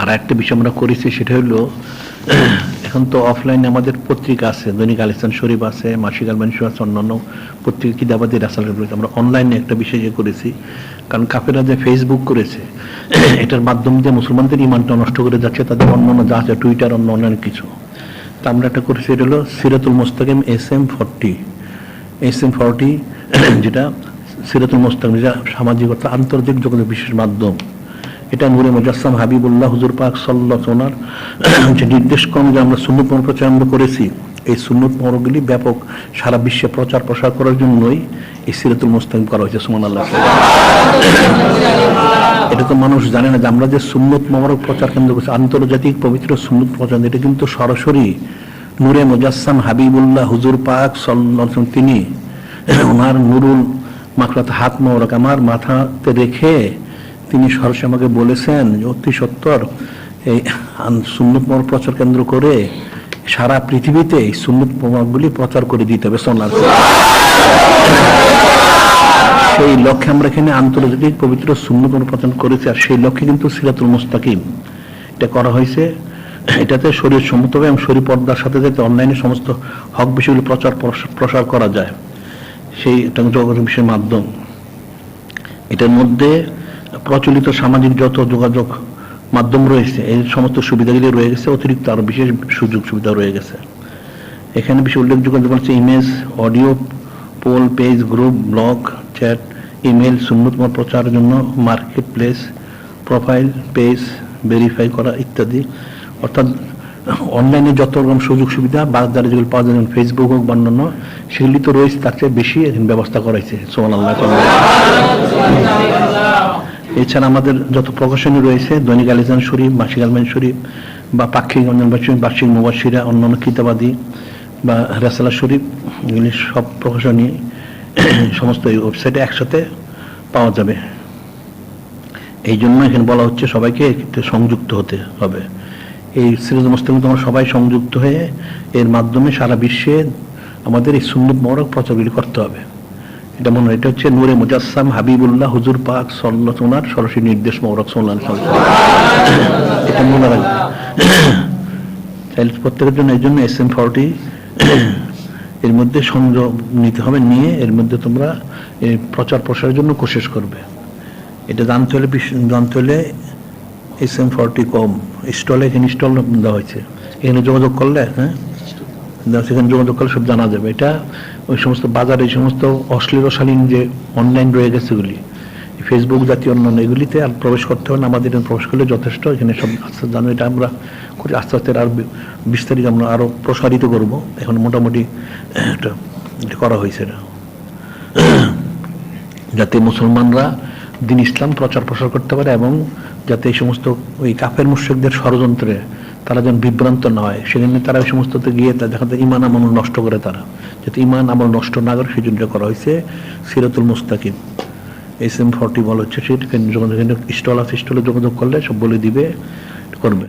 আর একটা বিষয় আমরা করেছি, সেটা হলো, এখন তো অফলাইনে আমাদের পত্রিকা আছে, দৈনিক আলিস্তান শরীফ আছে, মাসিক আলমান শরীফ আছে, অন্যান্য পত্রিকা কিতাবাদি রাসাল আমরা অনলাইনে একটা বিষয় ইয়ে করেছি, কারণ কাফেরা যে ফেসবুক করেছে, এটার মাধ্যম দিয়ে মুসলমানদের ইমানটা নষ্ট করে যাচ্ছে, তাদের অন্যান্য যা আছে টুইটার অন্য অন্যান্য কিছু। তা আমরা একটা করেছি, এটা হলো সিরাতুল Mostakim S M forty S M forty যেটা সিরাতুল মোস্তাকিম, যেটা সামাজিক অর্থাৎ আন্তর্জাতিক যোগাযোগ বিশেষ মাধ্যম। এটা নূরে মুজাসসাম হাবিবুল্লাহ হুজুর পাক সাল্লাহ ওনার যে নির্দেশ ক্রমে যে আমরা সুন্নত মহর প্রচার করেছি, এই সুন্নত মহরগুলি ব্যাপক সারা বিশ্বে প্রচার প্রসার করার জন্যই এই সিরাতুল মুস্তাকিম করা হয়েছে সুমান আল্লাহ এটা তো মানুষ জানে না যে আমরা যে সুন্নত মোবারক প্রচার কেন্দ্র করছি, আন্তর্জাতিক পবিত্র সুন্নত প্রচার, এটা কিন্তু সরাসরি নূরে মুজাসসাম হাবিবুল্লাহ হুজুর পাক সাল্লাহ তিনি ওনার নুরুল মাকড়াতে হাত মোবারক আমার মাথাতে রেখে তিনি সরাসরি আমাকে বলেছেন যে, অতি সত্তর, এই আন- সুন্নত প্রচার কেন্দ্র করে সারা পৃথিবীতে এই সুন্নত প্রচার করে দিতে হবে, সোনার সেই লক্ষ্যে আমরা এখানে আন্তর্জাতিক পবিত্র সুন্নত প্রচার করেছি, আর সেই লক্ষ্যে কিন্তু সিরাতুল মুস্তাকিম। এটা করা হয়েছে, এটাতে শরীর সম্মত হবে এবং শরীর পর্দার সাথে যাতে অনলাইনে সমস্ত হক বিষয়গুলি প্রচার প্রস- প্রসার করা যায়। সেই যোগাযোগ বিষয়ের মাধ্যম। এটার মধ্যে প্রচলিত সামাজিক যত যোগাযোগ মাধ্যম রয়েছে, এই সমস্ত সুবিধাগুলি রয়ে গেছে, অতিরিক্ত আরও বিশেষ সুযোগ সুবিধা রয়ে গেছে। এখানে বেশি উল্লেখযোগ্য যেমন হচ্ছে image audio poll page group blog chat email সুন্নতমত প্রচারের জন্য marketplace profile page verify করা ইত্যাদি। অর্থাৎ অনলাইনে যত রকম সুযোগ সুবিধা, বাজারে যেগুলো পাওয়া যায়, যেমন ফেসবুক হোক বা অন্যান্য, সেগুলি তো রয়েছে, তার চেয়ে বেশি ব্যবস্থা করা হয়েছে। সোমান আল্লাহ এছাড়া আমাদের যত প্রকাশনী রয়েছে, দৈনিক আলিজান শরীফ মাসিক আলমান শরীফ, বা পাক্ষিক অঞ্জন বার্ষিক মুবাসিরা অন্যান্য কিতাবাদি, বা রেসালা শরীফ, এগুলি সব প্রকাশনী, সমস্ত এই ওয়েবসাইটে একসাথে পাওয়া যাবে। এই জন্য এখানে বলা হচ্ছে সবাইকে সংযুক্ত হতে হবে। এই সিরিজ মুসলিম তোমরা সবাই সংযুক্ত হয়ে এর মাধ্যমে সারা বিশ্বে আমাদের এই সুন্নত মরক প্রচারগুলি করতে হবে। এটা মনে এটা হচ্ছে নূরে মুজাসসাম হাবিবুল্লাহ হুজুর পাক ওনার সরাসরি নির্দেশ মৌরক সোনাল এটা মনে রাখবে তাহলে প্রত্যেকের জন্য এই জন্য এস এম ফর্টি এর মধ্যে সংযোগ নিতে হবে, নিয়ে এর মধ্যে তোমরা প্রচার প্রসারের জন্য কোশিশ করবে। এটা জানতে হলে জানতে হলে এস এম ফর্টি কম। স্টলে এখানে স্টল দেওয়া হয়েছে। এখানে যোগাযোগ করলে হ্যাঁ? সেখানে যোগাযোগ করলে সব জানা যাবে। এটা ওই সমস্ত বাজারে এই সমস্ত অশ্লীলশালীন যে অনলাইন রয়ে গেছে এগুলি ফেসবুক জাতীয় অন্যান্য এগুলিতে আর প্রবেশ করতে হবে না, আমাদের প্রবেশ করলে যথেষ্ট, এখানে সব আস্তে জানো, এটা আমরা করি আস্তে আস্তে আর বিস্তারিত আমরা আরও প্রসারিত করব। এখন মোটামুটি এটা করা হয়েছে এটা। যাতে মুসলমানরা দিন ইসলাম প্রচার প্রসার করতে পারে এবং যাতে এই সমস্ত ওই কাফের মুশ্রিকদের ষড়যন্ত্রে তারা যেন বিভ্রান্ত না হয় সেখানে তারা ওই সমস্ততে গিয়ে দেখা যায় ইমান আমল নষ্ট করে তারা। যাতে ইমান আমল নষ্ট না করে সেই জন্য করা হয়েছে সিরাতুল মুস্তাকিম। এস এম ফর্টি বল হচ্ছে, সেটা যখন স্টল আছে, স্টলে যোগাযোগ করলে সব বলে দিবে, করবে।